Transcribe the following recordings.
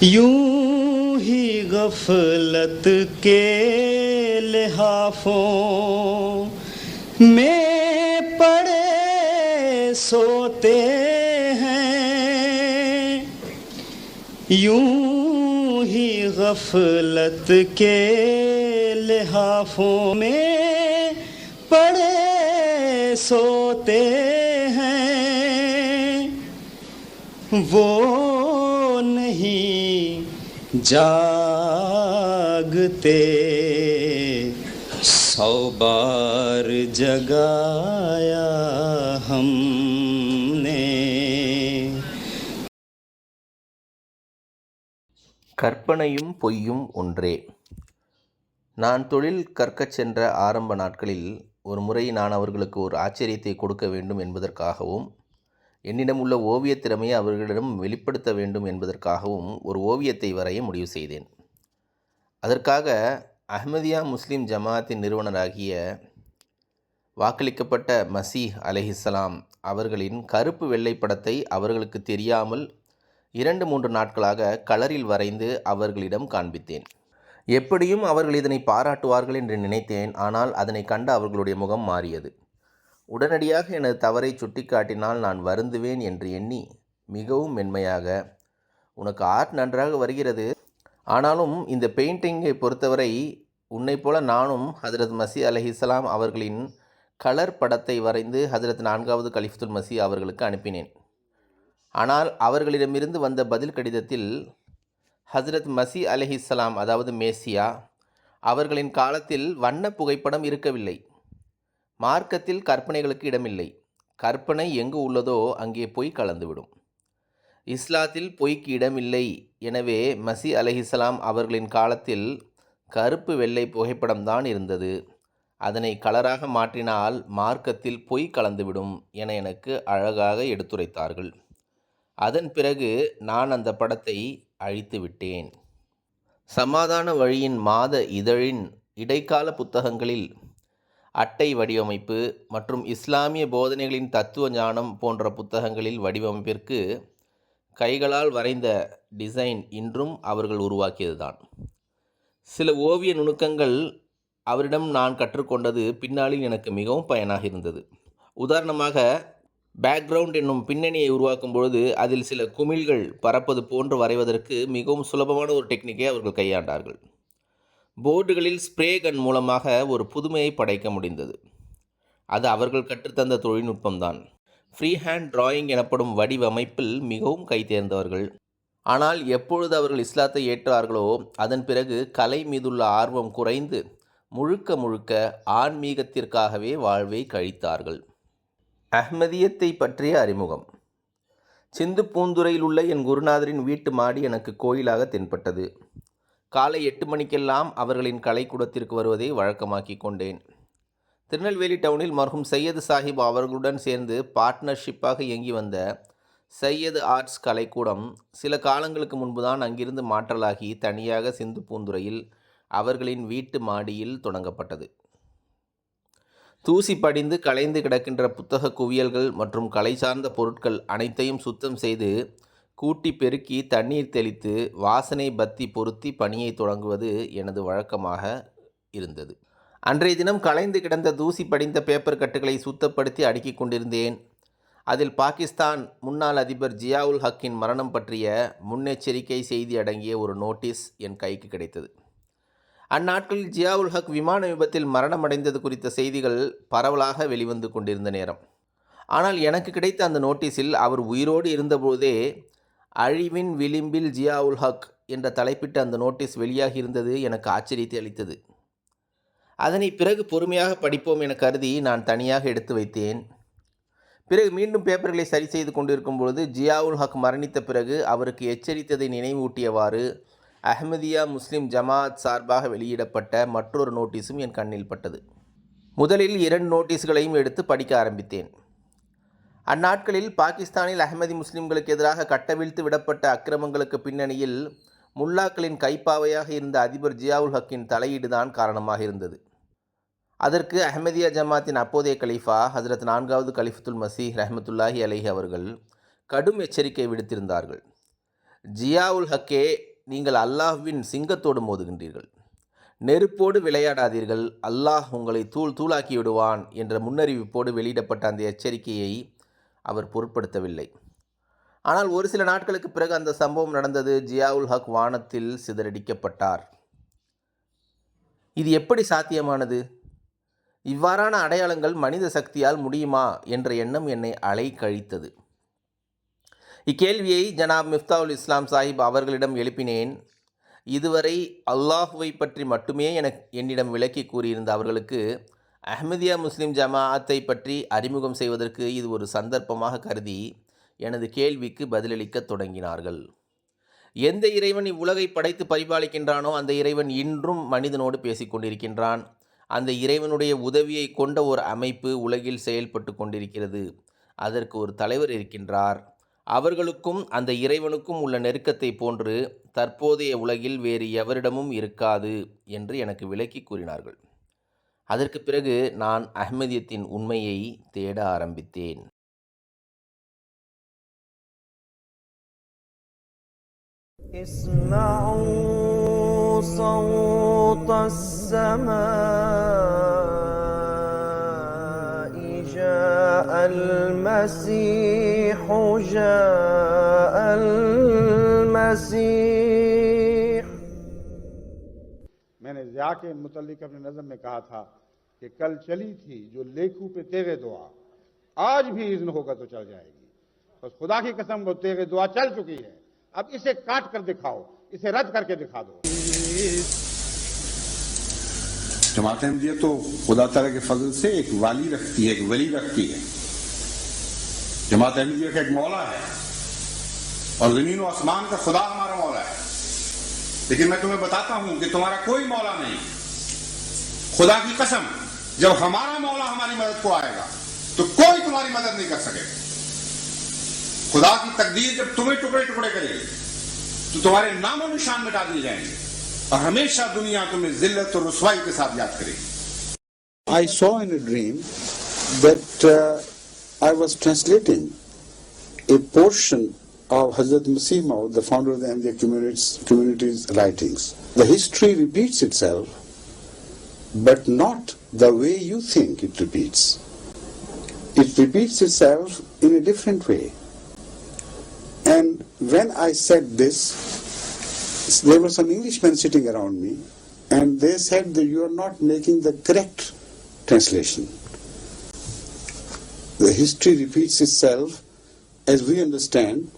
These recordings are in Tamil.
یوں ہی غفلت کے لحافوں میں پڑے سوتے ہیں۔ یوں ہی غفلت کے لحافوں میں پڑے سوتے ہیں۔ وہ نہیں जागते सौ बार जगाया हमने கற்பனையும் பொய்யும் ஒன்றே நான் தொழில் கற்கச் சென்ற ஆரம்ப நாட்களில் ஒரு முறை நான் அவர்களுக்கு ஒரு ஆச்சரியத்தை கொடுக்க வேண்டும் என்பதற்காகவும் என்னிடம் உள்ள ஓவியத் திறமையை அவர்களிடம் வெளிப்படுத்த வேண்டும் என்பதற்காகவும் ஒரு ஓவியத்தை வரைய முடிவு செய்தேன். அதற்காக அஹ்மதியா முஸ்லீம் ஜமாத்தின் நிறுவனராகிய வாக்களிக்கப்பட்ட மசீஹ் அலைஹிஸ்ஸலாம் அவர்களின் கருப்பு வெள்ளை படத்தை அவர்களுக்கு தெரியாமல் இரண்டு மூன்று நாட்களாக கலரில் வரைந்து அவர்களிடம் காண்பித்தேன். எப்படியும் அவர்கள் இதனை பாராட்டுவார்கள் என்று நினைத்தேன் ஆனால் அதனை கண்டு அவர்களுடைய முகம் மாறியது. உடனடியாக எனது தவறை சுட்டிக்காட்டினால் நான் வருந்துவேன் என்று எண்ணி மிகவும் மென்மையாக உனக்கு ஆர்ட் நன்றாக வருகிறது. ஆனாலும் இந்த பெயிண்டிங்கை பொறுத்தவரை உன்னைப் போல நானும் ஹஜரத் மசி அலஹிஸ்லாம் அவர்களின் கலர் படத்தை வரைந்து ஹஜரத் நான்காவது கலிஃபத்துல் மசி அவர்களுக்கு அனுப்பினேன். ஆனால் அவர்களிடமிருந்து வந்த பதில் கடிதத்தில் ஹசரத் மசி அலிஹிஸ்ஸலாம் அதாவது மேசியா அவர்களின் காலத்தில் வண்ண புகைப்படம் இருக்கவில்லை. மார்க்கத்தில் கற்பனைகளுக்கு இடமில்லை. கற்பனை எங்கு உள்ளதோ அங்கே பொய் கலந்துவிடும். இஸ்லாத்தில் பொய்க்கு இடமில்லை. எனவே மசி அலஹிஸ்லாம் அவர்களின் காலத்தில் கருப்பு வெள்ளை புகைப்படம்தான் இருந்தது. அதனை கலராக மாற்றினால் மார்க்கத்தில் பொய் கலந்துவிடும் என எனக்கு அழகாக எடுத்துரைத்தார்கள். அதன் பிறகு நான் அந்த படத்தை அழித்து விட்டேன். சமாதான வழியின் மாத இதழின் இடைக்கால புத்தகங்களில் அட்டை வடிவமைப்பு மற்றும் இஸ்லாமிய போதனைகளின் தத்துவ ஞானம் போன்ற புத்தகங்களில் வடிவமைப்பிற்கு கைகளால் வரைந்த டிசைன் இன்றும் அவர்கள் உருவாக்கியதுதான். சில ஓவிய நுணுக்கங்கள் அவரிடம் நான் கற்றுக்கொண்டது பின்னாளில் எனக்கு மிகவும் பயனாக இருந்தது. உதாரணமாக பேக்ரவுண்ட் என்னும் பின்னணியை உருவாக்கும் பொழுது அதில் சில குமிழ்கள் பறப்பது போன்று வரைவதற்கு மிகவும் சுலபமான ஒரு டெக்னிக்கை அவர்கள் கையாண்டார்கள். போர்டுகளில் ஸ்ப்ரே கன் மூலமாக ஒரு புதுமையை படைக்க முடிந்தது. அது அவர்கள் கற்றுத்தந்த தொழில்நுட்பம்தான். ஃப்ரீ ஹேண்ட் டிராயிங் எனப்படும் வடிவமைப்பில் மிகவும் கைதேர்ந்தவர்கள் ஆனால் எப்பொழுது அவர்கள் இஸ்லாத்தை ஏற்றார்களோ அதன் பிறகு கலை மீதுள்ள ஆர்வம் குறைந்து முழுக்க முழுக்க ஆன்மீகத்திற்காகவே வாழ்வை கழித்தார்கள். அஹ்மதியத்தை பற்றிய அறிமுகம். சிந்து பூந்துறையில் உள்ள என் குருநாதரின் வீட்டு மாடி எனக்கு கோயிலாக தென்பட்டது. காலை எட்டு மணிக்கெல்லாம் அவர்களின் கலைக்கூடத்திற்கு வருவதை வழக்கமாக்கி கொண்டேன். திருநெல்வேலி டவுனில் மருகும் சையது சாஹிப் அவர்களுடன் சேர்ந்து பார்ட்னர்ஷிப்பாக இயங்கி வந்த சையது ஆர்ட்ஸ் கலைக்கூடம் சில காலங்களுக்கு முன்புதான் அங்கிருந்து மாற்றலாகி தனியாக சிந்து பூந்துறையில் அவர்களின் வீட்டு மாடியில் தொடங்கப்பட்டது. தூசி படிந்து கலைந்து கிடக்கின்ற புத்தக குவியல்கள் மற்றும் கலை சார்ந்த பொருட்கள் அனைத்தையும் சுத்தம் செய்து கூட்டி பெருக்கி தண்ணீர் தெளித்து வாசனை பத்தி பொருத்தி பணியை தொடங்குவது எனது வழக்கமாக இருந்தது. அன்றைய தினம் கலைந்து கிடந்த தூசி படிந்த பேப்பர் கட்டுகளை சுத்தப்படுத்தி அடுக்கிக் கொண்டிருந்தேன். அதில் பாகிஸ்தான் முன்னாள் அதிபர் ஜியாவுல் ஹக்கின் மரணம் பற்றிய முன்னெச்சரிக்கை செய்தி அடங்கிய ஒரு நோட்டீஸ் என் கைக்கு கிடைத்தது. அந்நாட்களில் ஜியாவுல் ஹக் விமான விபத்தில் மரணமடைந்தது குறித்த செய்திகள் பரவலாக வெளிவந்து கொண்டிருந்த நேரம். ஆனால் எனக்கு கிடைத்த அந்த நோட்டீஸில் அவர் உயிரோடு இருந்தபோதே அழிவின் விளிம்பில் ஜியாவுல் ஹக் என்ற தலைப்பிட்ட அந்த நோட்டீஸ் வெளியாகி இருந்தது எனக்கு ஆச்சரியத்தை அளித்தது. அதனை பிறகு பொறுமையாக படிப்போம் என கருதி நான் தனியாக எடுத்து வைத்தேன். பிறகு மீண்டும் பேப்பர்களை சரி செய்து கொண்டிருக்கும் பொழுது ஜியாவுல் ஹக் மரணித்த பிறகு அவருக்கு எச்சரித்ததை நினைவூட்டியவாறு அஹமதியா முஸ்லிம் ஜமாத் சார்பாக வெளியிடப்பட்ட மற்றொரு நோட்டீஸும் என் கண்ணில் பட்டது. முதலில் இரண்டு நோட்டீஸ்களையும் எடுத்து படிக்க ஆரம்பித்தேன். அந்நாட்களில் பாகிஸ்தானில் அஹ்மதி முஸ்லிம்களுக்கு எதிராக கட்டவிழ்த்து விடப்பட்ட அக்கிரமங்களுக்கு பின்னணியில் முல்லாக்களின் கைப்பாவையாக இருந்த அதிபர் ஜியாவுல் ஹக்கின் தலையீடுதான் காரணமாக இருந்தது. அதற்கு அஹ்மதியா ஜமாத்தின் அப்போதைய கலீஃபா ஹசரத் நான்காவது கலிஃபத்துல் மசீஹ் ரஹமத்துல்லாஹி அலைஹி அவர்கள் கடும் எச்சரிக்கை விடுத்திருந்தார்கள். ஜியாவுல் ஹக்கே நீங்கள் அல்லாஹ்வின் சிங்கத்தோடு மோதுகின்றீர்கள். நெருப்போடு விளையாடாதீர்கள். அல்லாஹ் உங்களை தூள் தூளாக்கி விடுவான் என்ற முன்னறிவிப்போடு வெளியிடப்பட்ட அந்த எச்சரிக்கையை அவர் பொருட்படுத்தவில்லை. ஆனால் ஒரு சில நாட்களுக்கு பிறகு அந்த சம்பவம் நடந்தது. ஜியாவுல் ஹக் வானத்தில் சிதறடிக்கப்பட்டார். இது எப்படி சாத்தியமானது? இவ்வாறான அடையாளங்கள் மனித சக்தியால் முடியுமா என்ற எண்ணம் என்னை அலை கழித்தது இக்கேள்வியை ஜனாப் மிஃப்தாவுல் இஸ்லாம் சாஹிப் அவர்களிடம் எழுப்பினேன். இதுவரை அல்லாஹுவை பற்றி மட்டுமே எனக்கு என்னிடம் விளக்கி கூறியிருந்த அவர்களுக்கு அஹ்மதியா முஸ்லீம் ஜமாஅத்தை பற்றி அறிமுகம் செய்வதற்கு இது ஒரு சந்தர்ப்பமாக கருதி எனது கேள்விக்கு பதிலளிக்கத் தொடங்கினார்கள். எந்த இறைவன் இவ்வுலகை படைத்து பரிபாலிக்கின்றானோ அந்த இறைவன் இன்றும் மனிதனோடு பேசிக்கொண்டிருக்கின்றான் அந்த இறைவனுடைய உதவியை கொண்ட ஒரு அமைப்பு உலகில் செயல்பட்டு கொண்டிருக்கிறது. அதற்கு ஒரு தலைவர் இருக்கின்றார். அவர்களுக்கும் அந்த இறைவனுக்கும் உள்ள நெருக்கத்தை போன்று தற்போதைய உலகில் வேறு எவரிடமும் இருக்காது என்று எனக்கு விளக்கி கூறினார்கள். அதற்கு பிறகு நான் அஹ்மதியத்தின் உண்மையை தேட ஆரம்பித்தேன் اسمعوا صوت السماء جاء المسيح جاء المسيح ضیاء کے متعلق اپنے نظم میں کہا تھا کہ کل چلی تھی جو لیکھو پہ تیغ دعا، آج بھی اذن ہوگا تو چل جائے گی۔ بس خدا کی قسم وہ تیغ دعا چل چکی ہے۔ اب اسے کاٹ کر دکھاؤ، اسے رد کر کے دکھا دو۔ جماعت احمدیہ تو خدا تعالیٰ کے فضل سے ایک والی رکھتی ہے، ایک ولی رکھتی ہے۔ جماعت احمدیہ کا ایک مولا ہے۔ اور زمین و آسمان کا خدا ہمارا مولا ہے۔ لیکن میں تمہیں بتاتا ہوں کہ تمہارا کوئی مولا نہیں۔ خدا کی قسم، جب ہمارا مولا ہماری مدد کو آئے گا، تو کوئی تمہاری مدد نہیں کر سکے۔ خدا کی تقدیر جب تمہیں ٹکڑے ٹکڑے کرے گی، تو تمہارے نام و نشان مٹا دیے جائیں گے اور ہمیشہ دنیا تمہیں ذلت اور رسوائی کے ساتھ یاد کرے۔ گی آئی سو ان ڈریم دیٹ آئی واز ٹرانسلیٹنگ اے پورشن of Hazrat Masih Maud, the founder of the Ahmadiyya community's, community's writings. The history repeats itself, but not the way you think it repeats. It repeats itself in a different way. And when I said this, there were some Englishmen sitting around me, and they said that you are not making the correct translation. The history repeats itself, as we understand,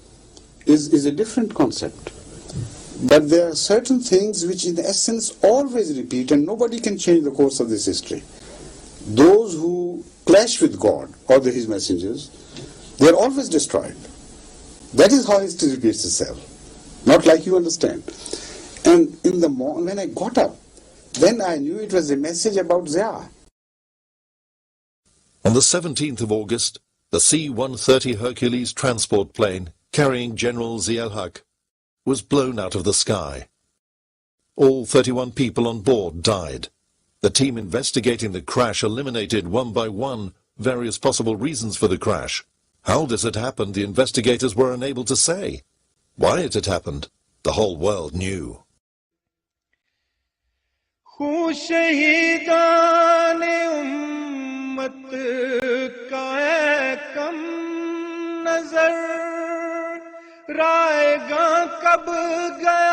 is, is a different concept. But there are certain things which, in essence, always repeat, and nobody can change the course of this history. Those who clash with God or the, His messengers, they are always destroyed. That is how history repeats itself, not like you understand. And in the morning, when I got up, then I knew it was a message about Zia. On the 17th of August, the C-130 Hercules transport plane carrying General Ziel Haq was blown out of the sky. All 31 people on board died. The team investigating the crash eliminated one by one various possible reasons for the crash. How this had happened, the investigators were unable to say. Why it had happened, the whole world knew. رائے گاں کب گئے